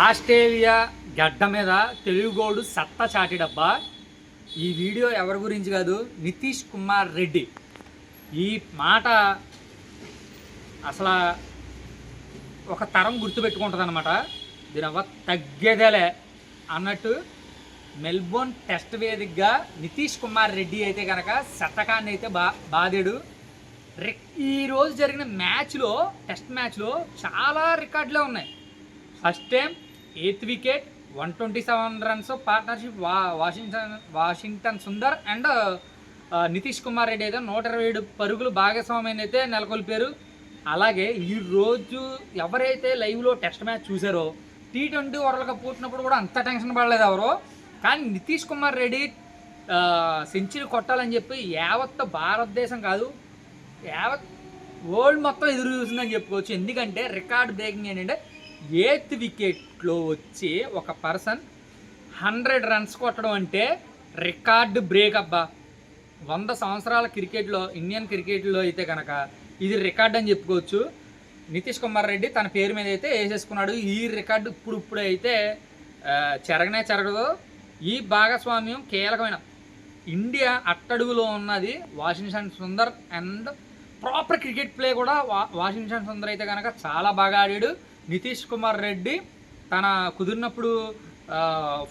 Australia గడ్డ మీద తెలుగుగోడు సత్తా చాటిడబ్బా. ఈ వీడియో ఎవరి గురించి కాదు నితీష్ కుమార్ రెడ్డి. ఈ మాట అసలు ఒక తరం గుర్తుపెట్టుకుంటుంది అనమాట దీని తగ్గేదేలే అన్నట్టు మెల్బోర్న్ టెస్ట్ వేదికగా నితీష్ కుమార్ రెడ్డి అయితే కనుక శతకాన్ని అయితే బా బాధేడు రె ఈ రోజు జరిగిన మ్యాచ్లో టెస్ట్ మ్యాచ్లో చాలా రికార్డులే ఉన్నాయి. First time eighth wicket one twenty seven runs partnership వా Washington Washington Sundar and Nitish Kumar Reddy అయితే నూట ఇరవై ఏడు పరుగులు భాగస్వామ్యాన్ని అయితే నెలకొల్పారు. అలాగే ఈ రోజు ఎవరైతే లైవ్లో టెస్ట్ మ్యాచ్ చూసారో టీ ట్వంటీ వరల్డ్ కప్ పుట్టినప్పుడు కూడా అంత టెన్షన్ పడలేదు ఎవరు. కానీ నితీష్ కుమార్ రెడ్డి సెంచరీ కొట్టాలని చెప్పి యావత్ భారతదేశం కాదు యావత్ వరల్డ్ మొత్తం ఎదురు చూసిందని చెప్పుకోవచ్చు. ఎందుకంటే రికార్డ్ బ్రేకింగ్ ఏంటంటే ఎయిత్ వికెట్లో వచ్చి ఒక పర్సన్ హండ్రెడ్ రన్స్ కొట్టడం అంటే రికార్డు బ్రేక్ అబ్బా. వంద సంవత్సరాల క్రికెట్లో ఇండియన్ క్రికెట్లో అయితే కనుక ఇది రికార్డ్ అని చెప్పుకోవచ్చు. నితీష్ కుమార్ రెడ్డి తన పేరు మీద అయితే వేసేసుకున్నాడు. ఈ రికార్డు ఇప్పుడు ఇప్పుడు అయితే చెరగనే చెరగదు. ఈ భాగస్వామ్యం కీలకమైన. ఇండియా అట్టడుగులో ఉన్నది Washington Sundar and proper cricket play కూడా వా వాషింగ్టన్ సుందర్ అయితే కనుక చాలా బాగా ఆడాడు. నితీష్ కుమార్ రెడ్డి తన కుదిరినప్పుడు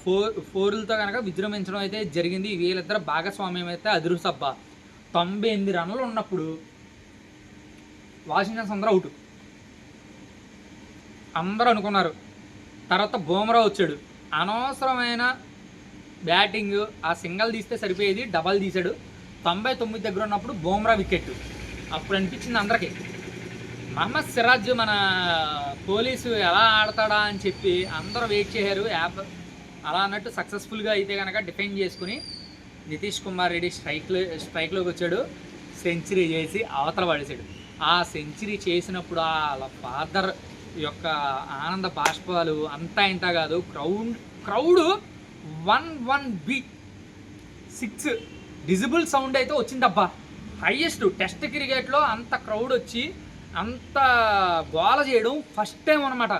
ఫోర్ ఫోర్లతో కనుక విజృంభించడం అయితే జరిగింది. వీళ్ళిద్దరు భాగస్వామ్యం అయితే అదురుసబ్బ తొంభై ఎనిమిది రన్నులు ఉన్నప్పుడు వాషింగ్టన్ సుందర్ అవుట్. అందరూ అనుకున్నారు. తర్వాత బూమరా వచ్చాడు. అనవసరమైన బ్యాటింగ్ ఆ సింగల్ తీస్తే సరిపోయేది డబల్ తీశాడు. తొంభై తొమ్మిది దగ్గర ఉన్నప్పుడు బూమ్రా వికెట్. అప్పుడు అనిపించింది అందరికీ. మహమ్మద్ సిరాజ్ మన పోలీసు ఎలా ఆడతాడా అని చెప్పి అందరూ వెయిట్ చేశారు. యాప్ అలా అన్నట్టు సక్సెస్ఫుల్గా అయితే కనుక డిఫెండ్ చేసుకుని నితీష్ కుమార్ రెడ్డి స్ట్రైక్లో స్ట్రైక్లోకి వచ్చాడు. సెంచరీ చేసి అవతల పడేశాడు. ఆ సెంచరీ చేసినప్పుడు ఆ వాళ్ళ ఫాదర్ యొక్క ఆనంద బాష్పాలు అంతా ఇంత కాదు crowd crowd one one B six decibel sound అయితే వచ్చిందబ్బా. హైయెస్ట్ టెస్ట్ క్రికెట్లో అంత క్రౌడ్ వచ్చి అంత గోల చేయడం ఫస్ట్ టైం అనమాట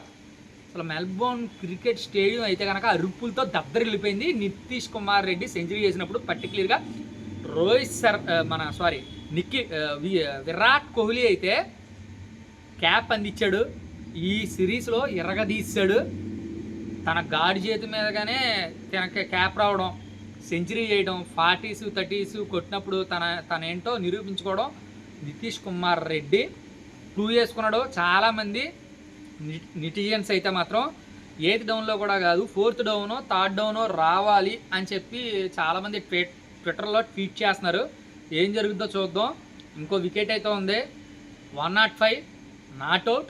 అసలు మెల్బోర్న్ క్రికెట్ స్టేడియం అయితే కనుక అరుపులతో దద్దరిల్లిపోయింది. నితీష్ కుమార్ రెడ్డి సెంచరీ చేసినప్పుడు పర్టికులర్గా రోహిత్ సర్ మన సారీ నిక్కి విరాట్ కోహ్లీ అయితే క్యాప్ అందించాడు. ఈ సిరీస్లో ఎరగదీశాడు తన గాడి చేతి మీదగానే తనకి క్యాప్ రావడం సెంచరీ చేయడం ఫార్టీస్ థర్టీస్ కొట్టినప్పుడు తన తన ఏంటో నిరూపించుకోవడం నితీష్ కుమార్ రెడ్డి. ప్రూవ్ చేసుకున్నాడు చాలామంది నిటిజన్స్ అయితే మాత్రం ఎయిత్ డౌన్లో కూడా కాదు ఫోర్త్ డౌన్ థర్డ్ డౌన్ రావాలి అని చెప్పి చాలామంది ట్వీట్ ట్విట్టర్లో ట్వీట్ చేస్తున్నారు. ఏం జరుగుతుందో చూద్దాం. ఇంకో వికెట్ అయితే ఉంది. One nought five not out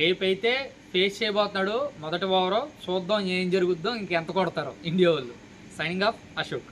రేపైతే ఫేస్ చేయబోతున్నాడు మొదటి ఓవరు చూద్దాం ఏం జరుగుద్దో ఇంకెంత కొడతారో ఇండియా వాళ్ళు. Signing off Ashok